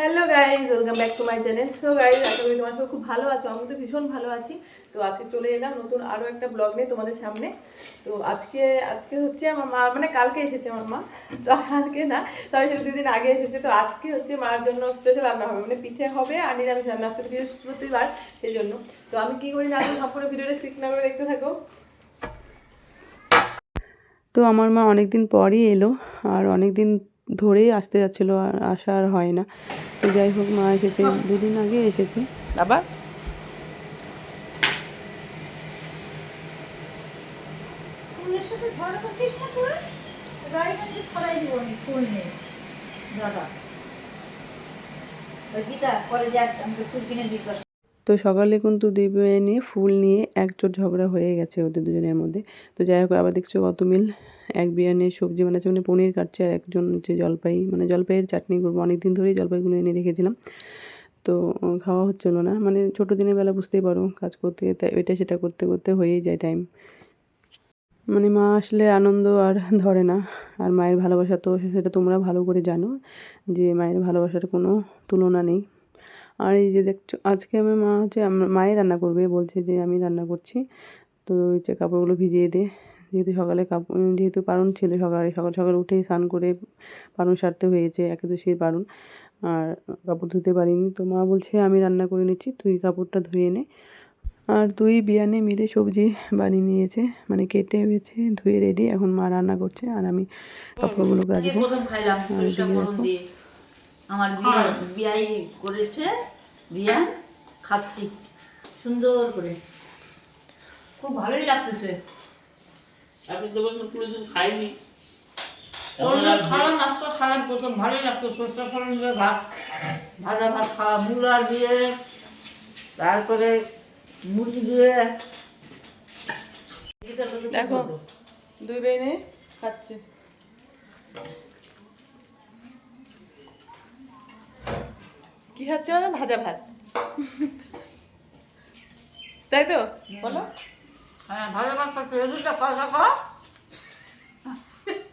Hello guys welcome back to my channel তো guys আশা করি তোমার খুব ভালো আছো আমি তো ভীষণ ভালো আছি। তো আজকে চলে এলাম নতুন আরও একটা ব্লগ নিয়ে তোমাদের সামনে। তো আজকে আজকে হচ্ছে আমার মা মানে কালকে এসেছে আমার মা। তো কালকে না তবে সেটা দুদিন আগে এসেছে, তো আজকে হচ্ছে মার জন্য স্পেশাল রান্না হবে। মানে পিঠে হবে আর নিরামিষ রান্না। আজকে বৃহস্পতিবার সেই জন্য তো আমি কী করি না করে ভিডিওটা স্কিপ না করে দেখতে থাকো। তো আমার মা অনেক দিন পরই এলো, আর অনেক দিন ধরেই আসতে যাচ্ছিল আর আসা আর হয় না। তো যাই হোক মা এসেছে। দুদিন আগে এসেছে। নেই দাদা। ওই গীতা পরে যাস আমি তো ফুল কিনে দিই। তো সকালে কিন্তু দিবে নিয়ে ফুল নিয়ে একজোট ঝগড়া হয়ে গেছে ওদের দুজনের মধ্যে। তো যাই হোক, আবার দেখছ কত মিল। এক বিরিয়ানির সবজি বানাচ্ছে মানে পনির কাটছে আর একজন হচ্ছে জলপাই মানে জলপাইয়ের চাটনি করব। অনেক দিন ধরেই জলপাইগুলো এনে রেখেছিলাম। তো খাওয়া হচ্ছিল না মানে ছোটো দিনের বেলা বুঝতেই পারো কাজ করতে ওইটা সেটা করতে করতে হয়েই যায় টাইম মানে মা আসলে আনন্দ আর ধরে না, আর মায়ের ভালোবাসা তো সেটা তোমরা ভালো করে জানো যে মায়ের ভালোবাসার কোনো তুলনা নেই। আর এই যে দেখছ আজকে আমার মা হচ্ছে আমার মায়ের রান্না করবে বলছে যে আমি রান্না করছি। তো যে কাপড়গুলো ভিজিয়ে দে যেহেতু সকালে কাপড় যেহেতু পারণ ছিল সকালে সকাল সকাল উঠেই স্নান করে পারণ সারতে হয়েছে একাদশীর পারণ আর কাপড় ধুতে পারিনি। তো মা বলছে আমি রান্না করে নিচ্ছি তুই কাপড়টা ধুয়ে নে। আর দুই বিয়ানে মিলে সবজি বানিয়ে নিয়েছে মানে কেটে বেছে ধুয়ে রেডি। এখন মা রান্না করছে আর আমি কাপড়গুলো খাইলাম? আর আমার বিয়ে বিয়াই করেছে বিয়া খাচ্ছি। সুন্দর করে। খুব ভালোই লাগতেছে। তো কোনোদিন খাইনি খাওয়া নাস্তা খাওয়ার প্রথম ভালোই লাগতো। দিয়ে ভাত ভাজা ভাত খাওয়া মূলা দিয়ে তারপরে মুড়ি দিয়ে। দেখো দুই বেনে খাচ্ছে। কি খাচ্ছে? ভাজা ভাত। তাই তো? বলো। হ্যাঁ ভাজা ভাত খাচ্ছে এদিকটা কথা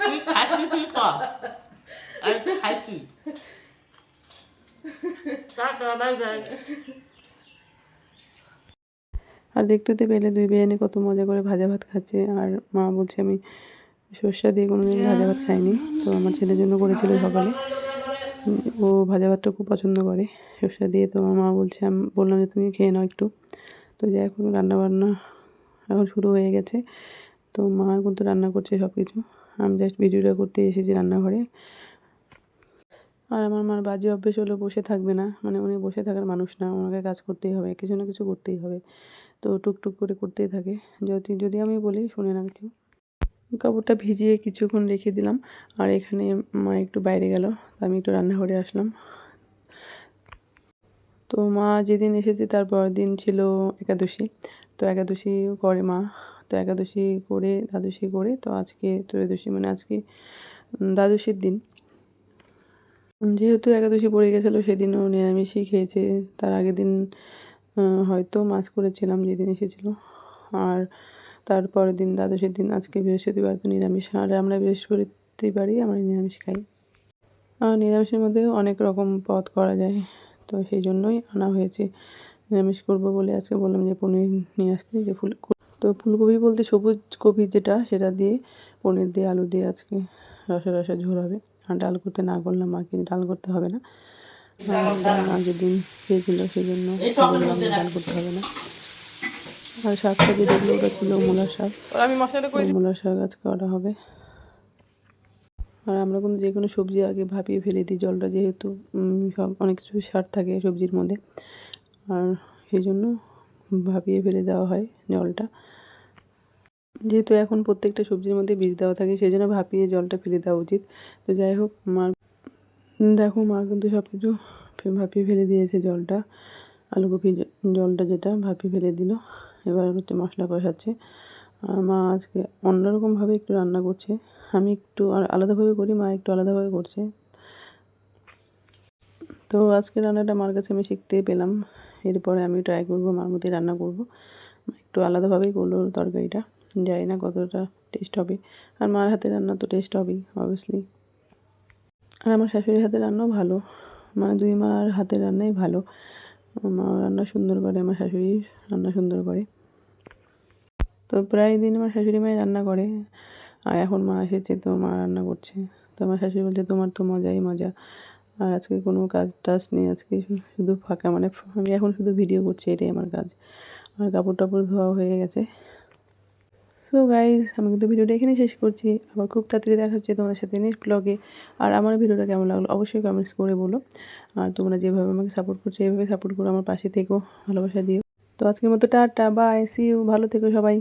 তুই তুই আর দেখতে তো পেলে দুই বিরিয়ানি কত মজা করে ভাজা ভাত খাচ্ছে। আর মা বলছে আমি সর্ষা দিয়ে কোনো দিন ভাজা ভাত খাইনি। তো আমার ছেলের জন্য করেছিল সকালে। ও ভাজা ভাতটা খুব পছন্দ করে। সর্ষা দিয়ে তো আমার মা বলছে, আমি, বললাম যে তুমি খেয়ে নাও একটু। তো যাই এখন রান্না বান্না এখন শুরু হয়ে গেছে। তো মা কিন্তু রান্না করছে সব কিছু আমি জাস্ট ভিডিওটা করতে এসেছি রান্নাঘরে। আর আমার মার বাজে অভ্যেস হলো বসে থাকবে না। মানে উনি বসে থাকার মানুষ না, ওনাকে কাজ করতেই হবে, কিছু না কিছু করতেই হবে। তো টুকটুক করে করতেই থাকে। যদি যদি আমি বলি, শুনে না কিছু। কাপড়টা ভিজিয়ে কিছুক্ষণ রেখে দিলাম। আর এখানে মা একটু বাইরে গেল আমি একটু রান্নাঘরে আসলাম। তো মা যেদিন এসেছে তার পরের দিন ছিল একাদশী। তো একাদশী করে মা। তো একাদশী করে, দ্বাদশী করে, তো আজকে ত্রয়োদশী মানে আজকে দ্বাদশীর দিন। যেহেতু একাদশী পড়ে গেছিল, সেদিনও নিরামিষই খেয়েছে। তার আগের দিন হয়তো মাছ করেছিলাম যেদিন এসেছিল। আর তারপরের দিন, দ্বাদশের দিন, আজকে বৃহস্পতিবার তো নিরামিষ। আর আমরা বৃহস্পতিবারই আমরা নিরামিষ খাই। আর নিরামিষের মধ্যে অনেক রকম পদ করা যায়, তো সেই জন্যই আনা হয়েছে। নিরামিষ করব বলে আজকে বললাম যে পনির নিয়ে আসতে, যে ফুল তো ফুলকপি বলতে সবুজ কপি যেটা, সেটা দিয়ে পনির দিয়ে আলু দিয়ে আজকে রসা রসা ঝোল হবে। আর ডাল করতে না করলাম মাকে ডাল করতে হবে না। আগের দিন খেয়েছিল সেই জন্য ডাল করতে হবে না। আর শাকটা যে দেখল ওটা ছিল মূলার শাক। ওই শাক আজকে করা হবে। আর আমরা কিন্তু যে কোনো সবজি আগে ভাপিয়ে ফেলে দিই জলটা যেহেতু সব অনেক কিছু সার থাকে সবজির মধ্যে। আর সেই জন্য ভাপিয়ে ফেলে দেওয়া হয় জলটা। যেহেতু এখন প্রত্যেকটা সবজির মধ্যে বীজ দেওয়া থাকে সেই জন্য ভাপিয়ে জলটা ফেলে দেওয়া উচিত। তো যাই হোক মার দেখো মা কিন্তু সব কিছু ভাপিয়ে ফেলে দিয়েছে জলটা। আলুকপি জ- জলটা যেটা ভাপিয়ে ফেলে দিল। এবার হচ্ছে মশলা কষাচ্ছে। আর মা আজকে অন্যরকমভাবে একটু রান্না করছে। আমি একটু আর আলাদাভাবে করি, মা একটু আলাদাভাবে করছে। তো আজকে রান্নাটা মার কাছে আমি শিখতে পেলাম। এরপরে আমি ট্রাই করব, মার মতোই রান্না করব। একটু আলাদাভাবেই করল তরকারিটা। জানি না কতটা টেস্ট হবে। আর মার হাতে রান্না তো টেস্ট হবেই অবভিয়াসলি আর আমার শাশুড়ির হাতে রান্নাও ভালো। মানে দুই মার হাতের রান্নাই ভালো। মা রান্না সুন্দর করে, আমার শাশুড়ি রান্না সুন্দর করে। তো প্রায় দিন আমার শাশুড়ি মাই রান্না করে, আর এখন মা এসেছে তো মা রান্না করছে। তো আমার শাশুড়ি বলছে, তোমার তো মজাই মজা। আর আজকে কোনো কাজ টাজ নেই, আজকে শুধু ফাঁকা মানে আমি এখন শুধু ভিডিও করছি, এটাই আমার কাজ। আমার কাপড় টাপড় ধোয়া হয়ে গেছে। সো গাইজ আমি কিন্তু ভিডিওটা এখানে শেষ করছি। আবার খুব তাড়াতাড়ি দেখা হচ্ছে তোমাদের সাথে নেক্সট ব্লগে আর আমার ভিডিওটা কেমন লাগল অবশ্যই কমেন্টস করে বলো। আর তোমরা যেভাবে আমাকে সাপোর্ট করছ এইভাবে সাপোর্ট করো আমার পাশে থেকো, ভালোবাসা দিও। তো আজকের মতো টাটা বাই সি ইউ ভালো থেকো সবাই।